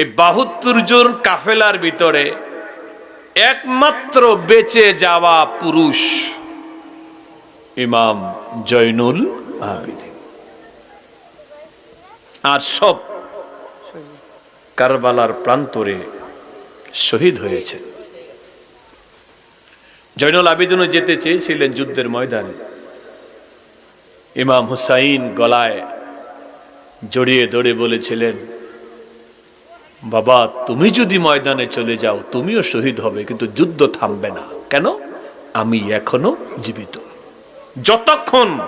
এই বাহাত্তর জন কাফেলার ভিতরে একমাত্র বেঁচে যাওয়া পুরুষ ইমাম জৈনুল আর সব কারবালার প্রান্তরে শহীদ হয়েছে। জৈনুল আবিদিনও যেতে চেয়েছিলেন যুদ্ধের ময়দানে। ইমাম হুসাইন গলায় জড়িয়ে দড়ে বলেছিলেন বাবা, তুমি যদি ময়দানে চলে যাও, তুমিও শহীদ হবে, কিন্তু যুদ্ধ থামবে না। কেন? আমি এখনও জীবিত। যতক্ষণ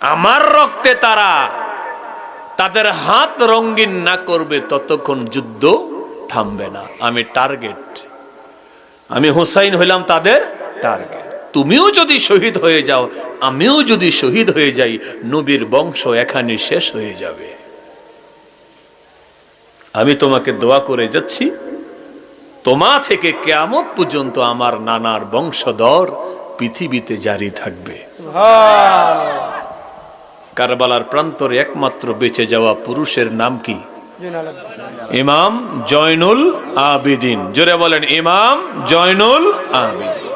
আমার রক্তে তারা তাদের হাত রঙিন না করবে, ততক্ষণ যুদ্ধ থামবে না। আমি টার্গেট। আমি হোসাইন হইলাম তাদের টার্গেট। তুমিও যদি শহীদ হয়ে যাও, আমিও যদি শহীদ হয়ে যাই, নবীর বংশ এখানে শেষ হয়ে যাবে। আমি তোমাকে দোয়া করে যাচ্ছি। তোমা থেকে কেমন পর্যন্ত আমার নানার বংশধর পৃথিবীতে জারি থাকবে। কারবালার প্রান্তরে একমাত্র বেঁচে যাওয়া পুরুষের নাম কি? ইমাম জয়নুল আবিদিন। জোরে বলেন ইমাম জয়নুল আবিদিন।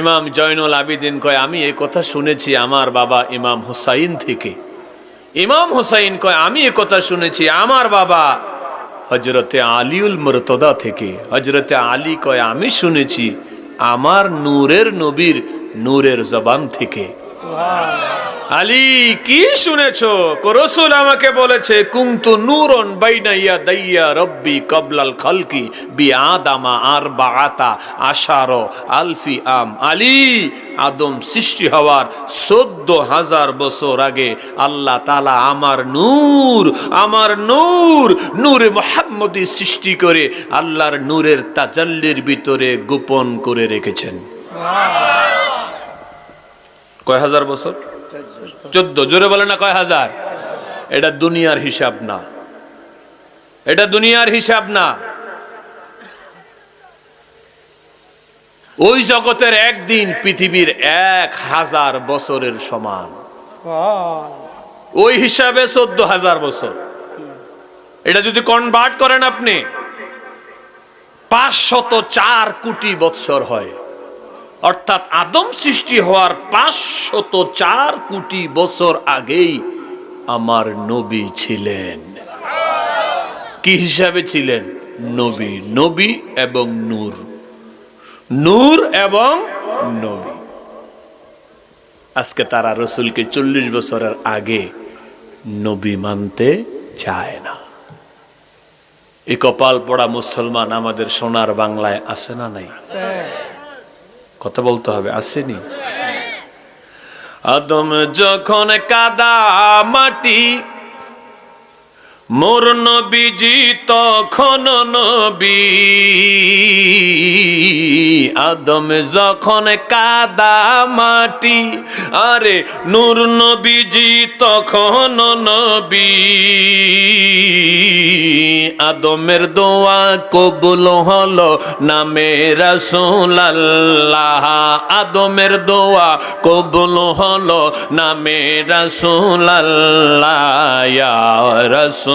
ইমাম জয়নুল আবিদিন কয় আমি এই কথা শুনেছি আমার বাবা ইমাম হুসাইন থেকে। ইমাম হুসাইন কয়, আমি কথা শুনেছি, আমার বাবা হজরতে আলিউল মরতদা থেকে হজরতে আলী কয়, আমি শুনেছি আমার নূরের নবীর নূরের জবান থেকে। আলী কি শুনেছ? রসুল আমাকে বলেছে কুন্তু নূরন বাইনাইয়া দাইয়া রব্বি কবলাল খালকি বি আদামা আর বাগাতা আশারো আলফি আম। আলী আদম সৃষ্টি হওয়ার চোদ্দ হাজার বছর আগে আল্লাহ তালা আমার নূর আমার নূর নূরে মোহাম্মদী সৃষ্টি করে আল্লাহর নূরের তাজাল্লির ভিতরে গোপন করে রেখেছেন। কয় হাজার বছর? চোদ্দ, জোরে বলে না কয় হাজার? এটা দুনিয়ার হিসাব না। এটা দুনিয়ার হিসাব না। ওই জগতের একদিন পৃথিবীর এক হাজার বছরের সমান। ওই হিসাবে চোদ্দ হাজার বছর। এটা যদি কনভার্ট করেন আপনি, পাঁচশত চার কোটি বৎসর হয়। অর্থাৎ আদম সৃষ্টি হওয়ার পাঁচশত চার কোটি বছর আগেই আমার নবী ছিলেন। কি হিসাবে ছিলেন? নবী। নবী এবং নূর। নূর এবং নবী। আজকে তারা রসুলকে চল্লিশ বছরের আগে নবী মানতে চায় না। এই কপাল পড়া মুসলমান আমাদের সোনার বাংলায় আছে না নাই? কথা বলতে হবে আসেনি। আদম যখন কাদা মাটি মোর নবীজি তখন নবী। আদম যখন কাদা মাটি, আরে নূর নবীজি তখন নবী। আদমের দোয়া কবুল হলো নামে রাসূলুল্লাহ। আদমের দোয়া কবুল হলো নামে রাসূলুল্লাহ। ইয়া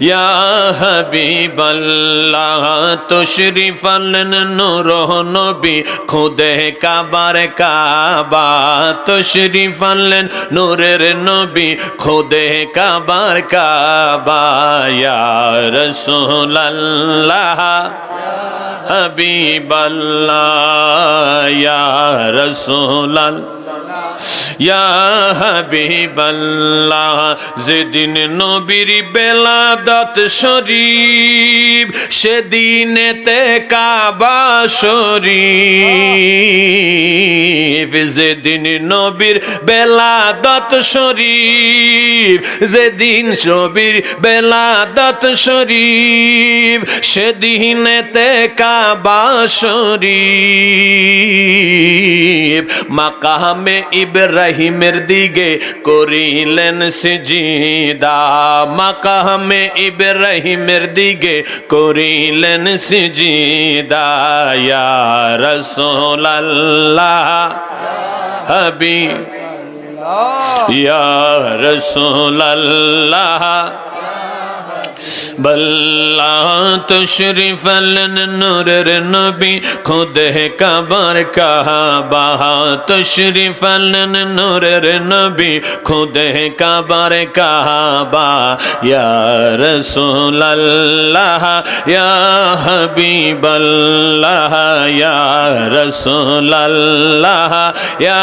ইয়া হাবিবাল্লাহ তশরিফ আনলেন নূর নবী খুদে কাবার কাবা তশরিফ আনলেন নূরের নবী খুদে কাবার কাবা ইয়া রাসূলুল্লাহ হাবিবাল্লাহ ইয়া রাসূলুল্লাহ হাবিবাল্লাহ, যেদিন নবীর বেলাদত শরীফ, সেদিনেতে কাবা শরীফ। যেদিন নবীর বেলাদত শরীফ, যেদিন নবীর বেলাদত শরীফ, সেদিনেতে কাবা শরীফ। মাকামে ইব্রাহিমের দিকে করিলেন সিজিদা মাকামে ইব্রাহিমের দিকে করিলেন সিজিদা ইয়া রাসূলুল্লাহ হাবিব ইয়া রাসূলুল্লাহ বল্লা তশরিফ নূরের নবী খুদে কাবার কাবা তশরিফ নূরের নবী খুদে কাবার কাবা ইয়া রাসূলুল্লাহ ইয়া হাবিবাল্লাহ ইয়া রাসূলুল্লাহ ইয়া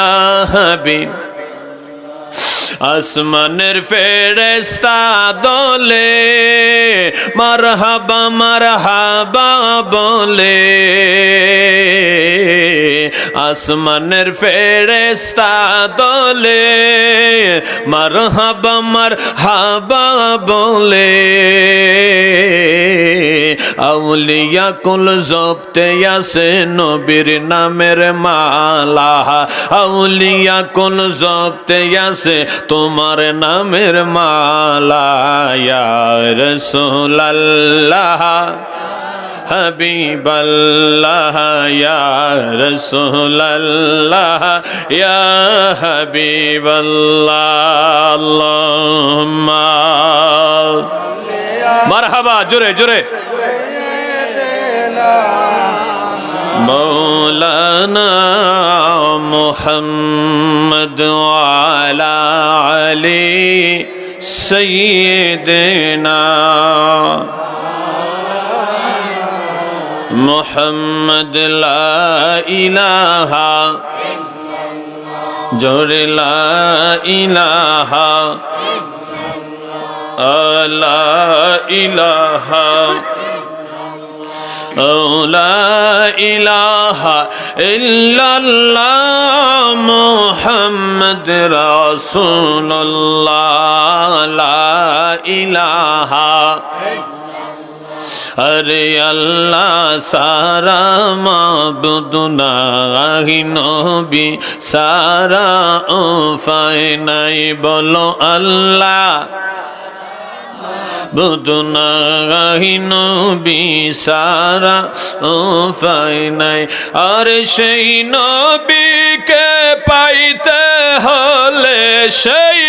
হাবিব আসমানের ফেরেস্তা দলে মারহাবা মারহাবা বলে। আসমানের ফেরেস্তা দলে মারহাবা মারহাবা বলে। আউলিয়া কুল জপতে আসে নবীর নামের মালা। আউলিয়া কুল জপতে আসে তোমার নামের মালা। রাসূলুল্লাহ। হাবিবাল্লাহ। হাবিবাল্লাহ। আল্লাহুম্মা। মারহাবা, জোরে জোরে। مولانا محمد وعلى علي سيدنا محمد لا إله جور لا إله لا إله أو لا إله إلا الله محمد رسول الله لا إله আরে আল্লাহ সারা মাবুদ নাহি নবী সারা ও ফাই নাই বলো আল্লাহ বুদনাহিন বিসারা ও ফাইনাই আর সেই নবীকে পাইতে হলে সেই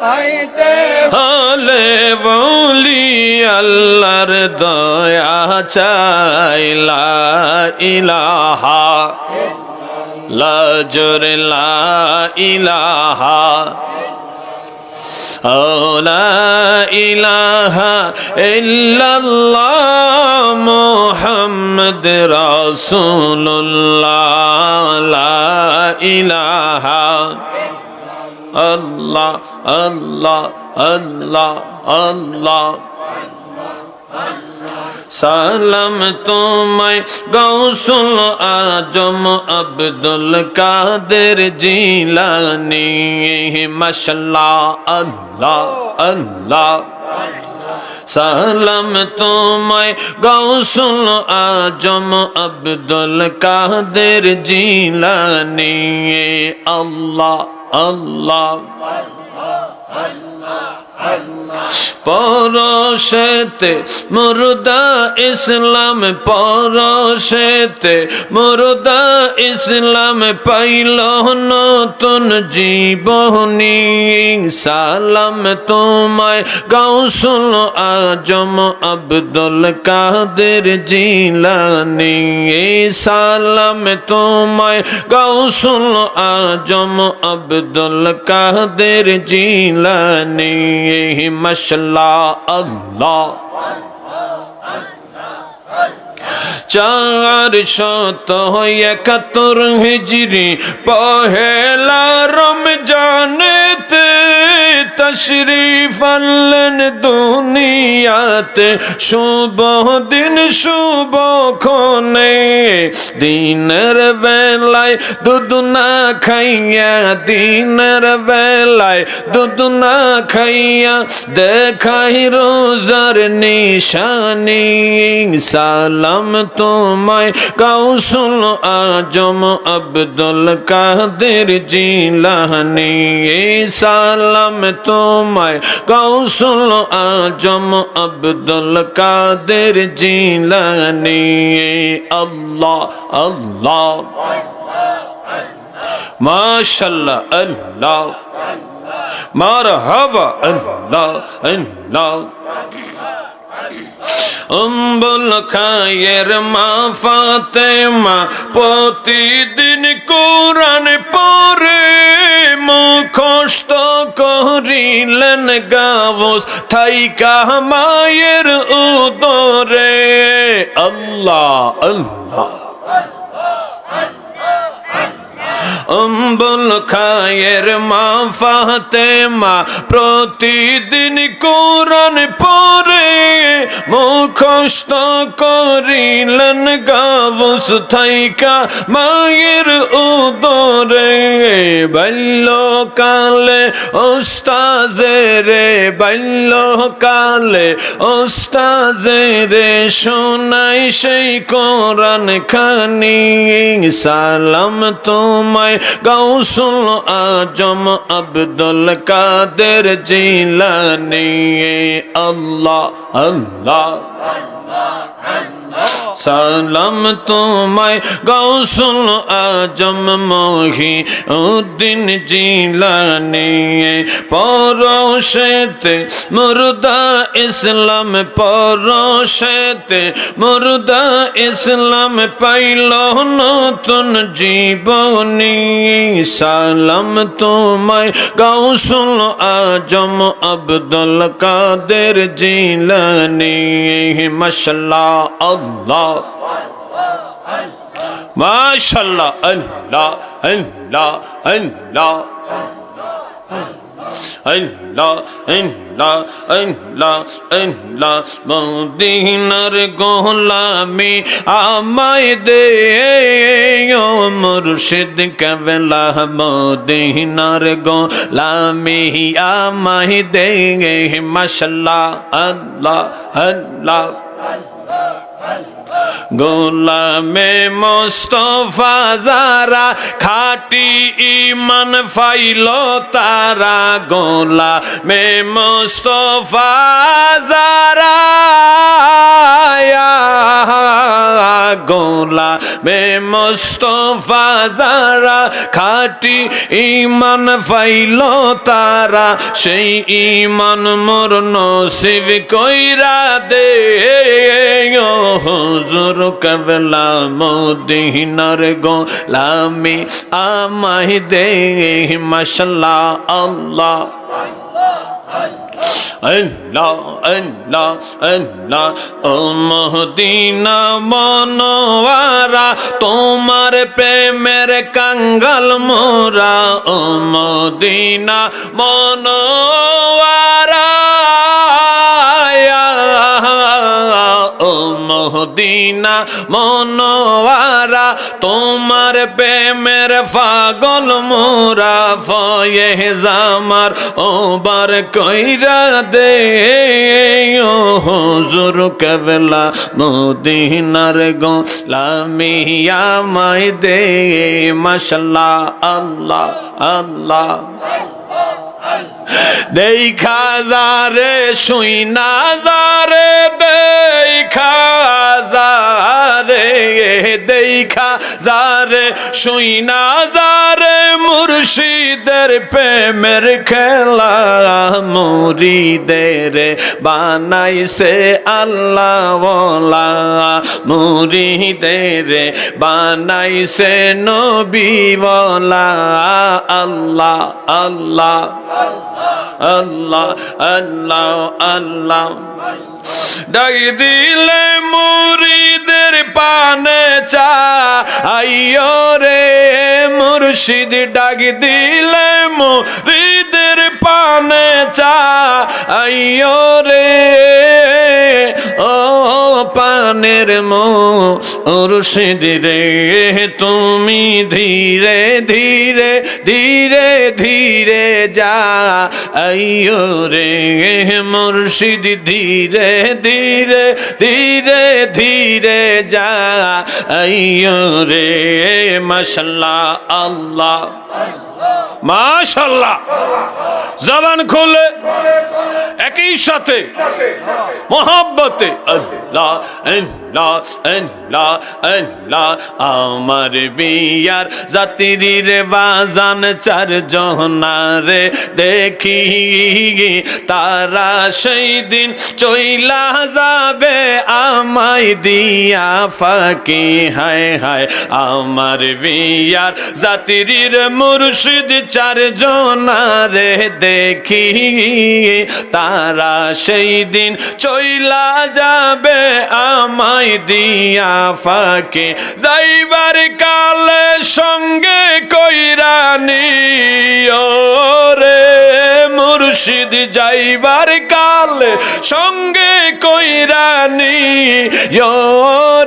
পাইতে হলে বলি আল্লাহর দয়া চাইলা ইলাহা লাজর লা ইলাহা أو لا إله إلا الله محمد رسول الله لا إله الله الله الله الله সালাম তোমায় গৌসুল আজম আব্দুল কাদের জিলানি। মশলা আল্লাহ আল্লাহ। সালাম তোমায় গৌসুল আজম আব্দুল কাদের জিলানি। আল্লাহ আল্লাহ। পরশেতে মুর্দা ইসলাম, পরশেতে মুর্দা ইসলাম পাইল নতুন জীবনী। সালাম তোমায় গাউসুল আজম আব্দুল কাদের জিলানি। সালাম তোমায় গাউসুল আজম আব্দুল কাদের জিলানি। মশলা আল্লাহ চার শত একাত্তর হিজরি পহেলা রমজানেতে তশরিফ আনলেন দুনিয়াতে, শুভ দিন শুভ ক্ষণে। দিনের বেলায় দুধ না খাইয়া, দিনের বেলায় দুধ না খাইয়া, দেখাই রোজার নিশানি। সালাম তোমায় গাউসুল আজম আব্দুল কাদের জিলানি। সালাম তোমায় গাউসুল আজম আব্দুল কাদের জিলানি। আল্লাহ আল্লাহ। মাশাল্লাহ, আল্লাহ। মারহাবা, আল্লাহ আল্লাহ। অম্বল খায়ের মা ফাতেমা প্রতিদিন কোরআন পড়ে মুখস্ত করিলেন গাবস থাইকা মায়ের উদরে। আল্লাহ আল্লাহ। অম্বল খায়ের মা ফাতেমা প্রতিদিন কোরআন পড়ে মুখস্ত করিলেন গাবস থাইকা মায়ের উদরে। বাল্যকালে ওস্তাজে রে বাল্যকালে ওস্তাজে রে শোনাই সেই কোরআন খানি। সালাম তোমায় গৌসুল আজম আব্দুল কাদের জিলানি আল্লাহ আল্লাহ। সালাম তোমায় গৌসুল আজম মহি উদ্দিন জিলানি। পরশেতে মুর্দা ইসলাম, পরশেতে মুর্দা ইসলাম পাইল নতুন জীবনী। সালাম তোমায় গৌসুল আজম আব্দুল কাদের জিলানি। মশলা আল্লাহ। মাশাল্লাহ, আল্লাহ আল্লাহ আল্লাহ। আল্লাহ আল্লাহ আল্লাহ আল্লাহ। মদিনার গোলামি আমায় দে মুর্শিদ কেবলা। মদিনার গোলামি আমায় দে, মাশাল্লাহ, আল্লাহ আল্লাহ। গোলামে মোস্তফা যারা, খাটি ইমান ফাইল তারা। গোলামে মোস্তফা যারা গোলা মে মোস্তফা যারা, খাটি ইমান ফাইল তারা। সেই ইমান মোর নসিব কইরা দে, ও হুজুর কবলা মদিনার গোলামি আমায় দে, মাশাল্লাহ, আল্লাহ। মহদিনা মনোয়ারা, তোমার প্রেমের কাঙ্গাল মোরা, ও মদিনা মনোয়ারা। মহদিনা মনোয়ারা, তোমার প্রেমের পাগল মোরা ফয়ে জামার ওবার কইরা দে। হুজুর কেবলা মদিনার গো মাই দে, মাশাল্লাহ, আল্লাহ আল্লাহ। দেখা যারে, শুই না যারে, দেখা যারে দেখা যারে, শুই না যারে, মুর্শিদের প্রেমের খেলা মুরিদের বানাইছে আল্লাহ বলা মুরিদের বানাইছে নবী বলা আল্লাহ আল্লাহ আল্লাহ আল্লাহ আল্লাহ। ডাক দিলে মুরিদের পানে চা। আইয় রে মুর্শিদ ডাক দিলে মুরিদের পানে চা আইয়ো রে। ও পানের মো মুর্শিদ রে, তুমি ধীরে ধীরে ধীরে ধীরে যা আইয়ো রে। মুর্শিদ ধীরে ধীরে ধীরে ধীরে যা আইয়ো রে। মাশাল্লাহ, আল্লাহ। মাশাল্লাহ জবান খুলে। একই সাথে মোহাব্বতে আমার বিয়ার জাতির বাজান চার জহনারে দেখি, তারা সেই দিন চইলা যাবে আমায় দিয়া ফাঁকি, হায় হায়, আমার বিয়ার জাতির মুর্শিদ চার জনারে দেখি তারা সেই দিন চইলা যাবে আমায় দিয়া ফাঁকে। যাইবার কালে সঙ্গে কইরানি রে মুর্শিদ, যাইবার কালে সঙ্গে কইরানি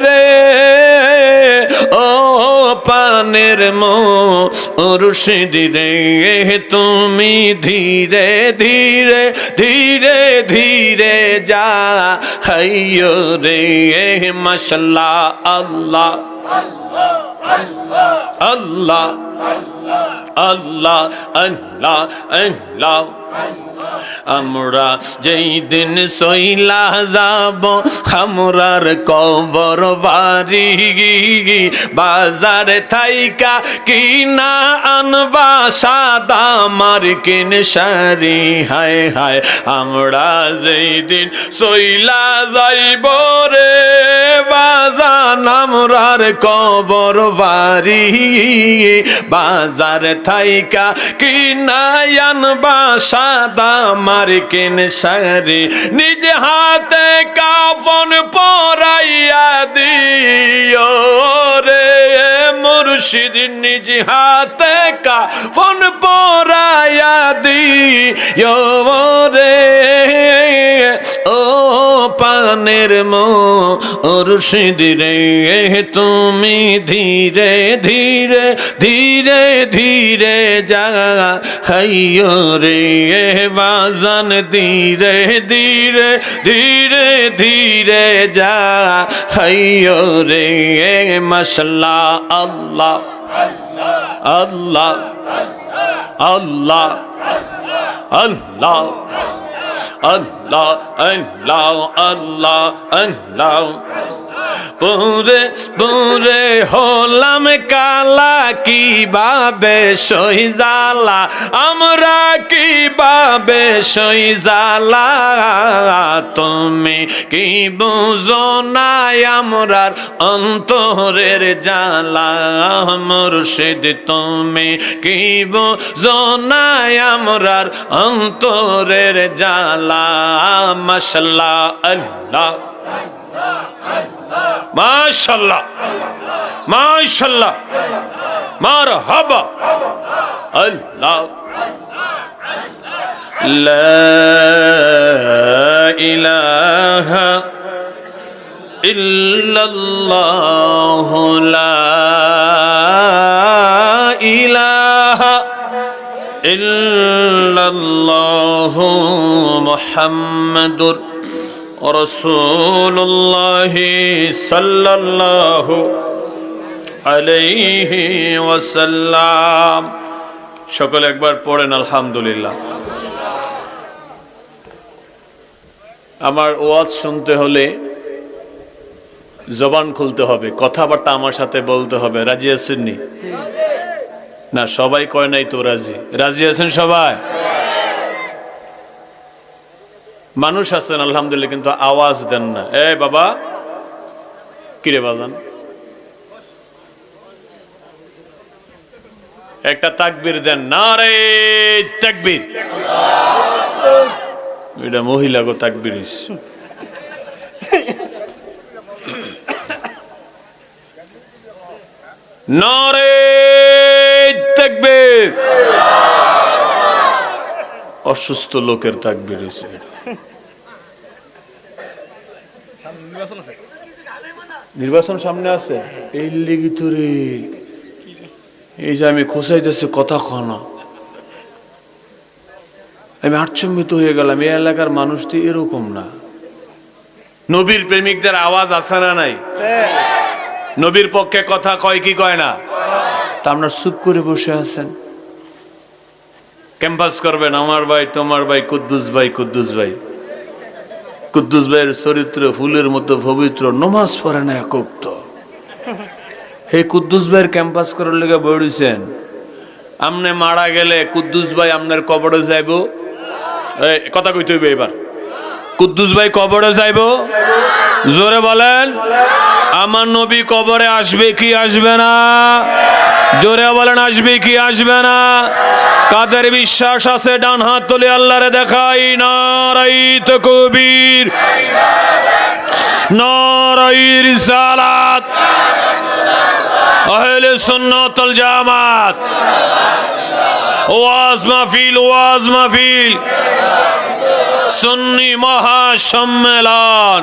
রে। ও পানের মো মুর্শিদ রে তুমি ধীরে ধীরে ধীরে ধীরে যা, হাইয় রে মশলা আল্লাহ। আল্লাহ আল্লাহ আল্লাহ আল্লাহ। আমরা যেই দিন সইলা যাব, আমরার কবর বাড়ি। বাজার থাইকা কিনা আনবা সাদা মার্কিন শাড়ি। হায় হায়, আমরা যেই দিন সইলা যাইব রে বাজান আমরার কবর বাড়ি। বাজার থাইকা কিনা আনবা সাদা মার্কিন শাড়ি নিজ হাতে কাফন পরাইয়া দিও রে। মুর্শিদ, নিজ হাতে কাফন পরাইয়া দিও রে। ও পানের মো মুর্শিদ রে, তুমি ধীরে ধীরে ধীরে ধীরে যা হাইয় রে বাজান ধীরে ধীরে ধীরে ধীরে যা। হাইয় রে মশলা আল্লাহ আল্লাহ আল্লাহ আল্লাহ আল্লাহ আল্লাহ আল্লাহ আল্লাহ পুরে পুরে হলাম কালা কি বাবে সই জালা আমরা কি বাবে সই জালা তুমি কি বুঝো নাই আমরার অন্তরের জালা মুর্শিদ, তুমি কি বুঝো নাই আমরার অন্তরের জালা মশলা আল্লাহ। মাশাল্লাহ মাশাল্লাহ মার হাবা আল্লাহ لا إله إلا الله لا إله إلا الله محمد رسول الله صلى الله عليه وسلم সকলে একবার পড়েন আলহামদুলিল্লাহ আমার ওয়াজ শুনতে হলে জবান খুলতে হবে কথাবার্তা আমার সাথে বলতে হবে রাজি আছেননি না সবাই কয় নাই তো রাজি রাজি আছেন সবাই মানুষ আছেন, আলহামদুলিল্লাহ, কিন্তু আওয়াজ দেন না। এ বাবা, কিরে বাজান? একটা তাকবির দেন না রে তাকবির। এটা মহিলা গো তাকবির নরে তাকবির। অসুস্থ লোকের তাকবির হয়েছে নির্বাচন সামনে আছে। এই লেগে তো রে এই যে আমি খোসাইতেছি কথা খানা আমি আশ্চম্বিত হয়ে গেলাম, এই এলাকার মানুষটি এরকম না। নবীর প্রেমিকদের আওয়াজ আছে না নাই? নবীর পক্ষে কথা কয় কি কয় না? তা আপনার চুপ করে বসে আছেন। ক্যাম্পাস করবেন, আমার ভাই, তোমার ভাই, কুদ্দুস ভাই কুদ্দুস ভাই। কুদ্দুস ভাইয়ের চরিত্র ফুলের মতো পবিত্র, নমাজ পড়ে না একক তো এই কুদ্দুস ভাইয়ের ক্যাম্পাস করার লেগে বড়িছেন আমনে মারা গেলে কুদ্দুস ভাই আপনার কবরে যাইব? কথা কইতে হইবে এবার কুদ্দুস ভাই কবরে যাইব? জোরে বলেন। আমার নবী কবরে আসবে কি আসবে না? জোরে বলেন, আসবে কি আসবে না? কাদের বিশ্বাস আছে? ডান হাত তুলে আল্লাহরে দেখাই। নারাই তো কবির নারাই রিসালাত। আহলে সুন্নাতুল জামাত। ওয়াজ মাহফিল ওয়াজ মাহফিল। সুন্নি মহাসম্মেলন।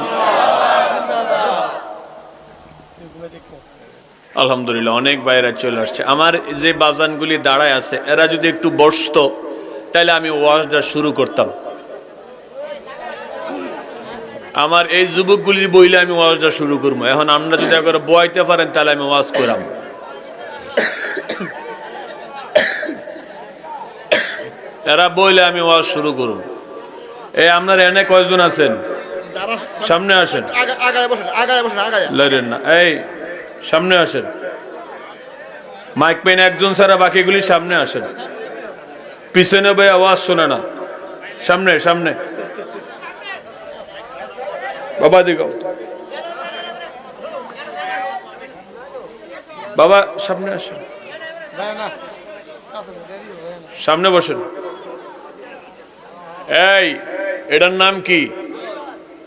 আলহামদুলিল্লাহ অনেক বাইরে চলে আসছে। আমার যে বাজানগুলি দাঁড়ায় আছে এরা যদি একটু বসতো তাহলে আমি ওয়াজটা শুরু করতাম। আমার এই যুবকগুলির বইলে আমি ওয়াজটা শুরু করব। এখন আমরা যদি একবার বয়াইতে পারেন তাহলে আমি ওয়াজ করাম। এরা বইলে আমি ওয়াজ শুরু করুন। এই আপনার এনে কয়জন আছেন? সামনে আসেন। না। এই সামনে আসেন। মাইক পেন একজন ছাড়া বাকিগুলি সামনে আসেন। পিছনে ভাই আওয়াজ শোনে না। সামনে সামনে। বাবা দিকে বাবা, সামনে আসেন। সামনে বসেন। এই, এটার নাম কি?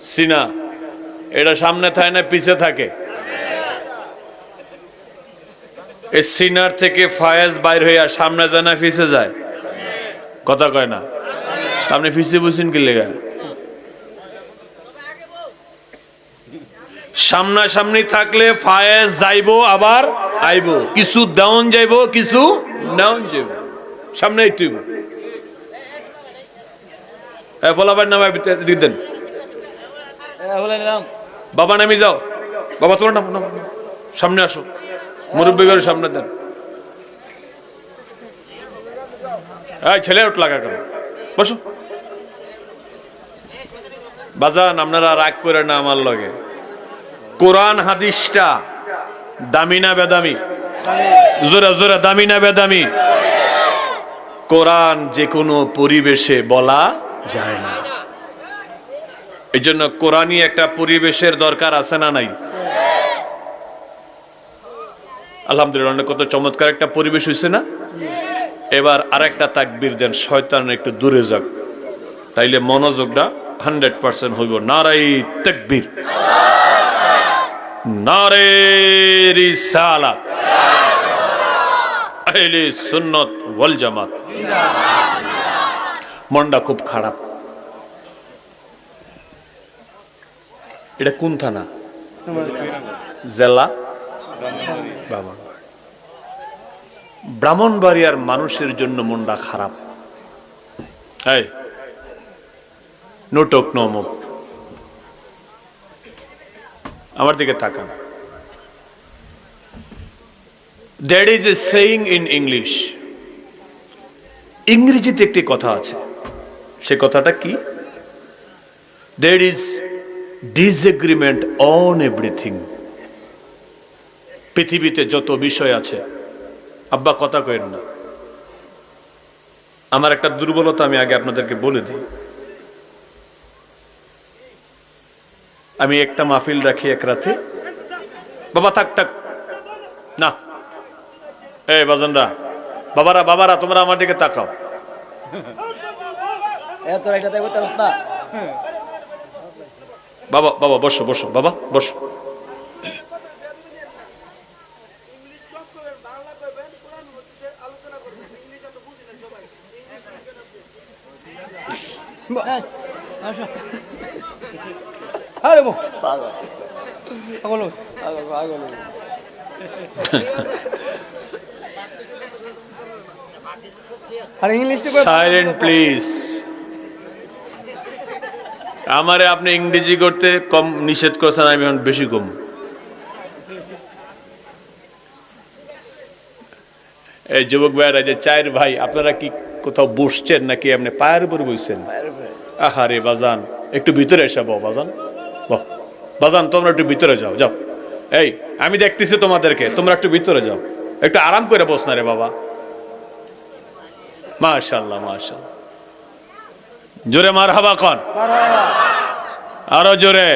সিনা। এটা সামনে থাকে না, পিছে থাকে। এই সিনার থেকে ফায়াজ বাইর হইয়া সামনে যায় না পিছে যায়। কথা কয় না? আপনি পিছে বুঝছেন কি লেগা? সামনাসামনি থাকলে ফায়েজ যাইবো আবার আইবো। কিছু ডাউন যাইবো কিছু ডাউন যাইব। সামনে একটু ফলাবার নামে দেন। বাবা নামি যাও। বাবা তোমার নাম। সামনে আসো। মুরব্বী করে সামনে দেন। ছেলে ওট লাগা কেন বসো। বাজান, আপনারা রাগ করে না আমার লগে। কোরআন হাদিসটা দামি না বেদামি? জোরে জোরে, দামি না বেদামি? কোরআন যে কোনো পরিবেশে বলা যায় না। এই জন্য কোরআনই একটা পরিবেশের দরকার আছে না নাই? আলহামদুলিল্লাহ, অনেক কত চমৎকার একটা পরিবেশ হয়েছে না? এবার আর একটা তাকবির দেন, শয়তান একটু দূরে যাক। তাইলে মনোযোগটা হান্ড্রেড পার্সেন্ট হইব। নারাই তাকবীর। নারে রিসালাত। আহলে সুন্নত ওয়াল জামাত। মনটা খুব খারাপ। এটা কোন থানা? জেলা? বাবা। ব্রাহ্মণবাড়িয়ার মানুষের জন্য মনটা খারাপ। নোটক নমক আমার দিকে তাকান। That is a saying in English ইংরেজিতে একটি কথা আছে। সে কথাটা কি? There is disagreement on everything পৃথিবীতে যত বিষয় আছে আব্বা কথা কেন না। আমার একটা দুর্বলতা আমি আগে আপনাদেরকে বলে দিই। আমি একটা মাহফিল রাখি এক রাতে। বাবা থাক থাক। না। এই বাজনরা বাবারা বাবারা তোমরা আমার দিকে তাকাও। এত একটা না বাবা বাবা বসো বসো। বাবা বসো। আরে বো পাগল পাগল পাগল পাগল আর সাইলেন্ট প্লিজ আমারে আপনি ইংরেজি করতে কম নিষেধ করছেন আমি এখন বেশি কম। এই যুবক ভাইরা যে চায়ের ভাই আপনারা কি কোথাও বসছেন নাকি এমনি পায়ের উপর বসছেন আহারে বাজান একটু ভিতরে এসে বউ বাজান। বহ বাজান তোমরা একটু ভিতরে যাও যাও। এই আমি দেখতেছি তোমাদেরকে তোমরা একটু ভিতরে যাও। একটু আরাম করে বস না রে বাবা। মাশাল্লাহ মাশাল্লাহ। জোরে মার হাবা কন আরও জোরে।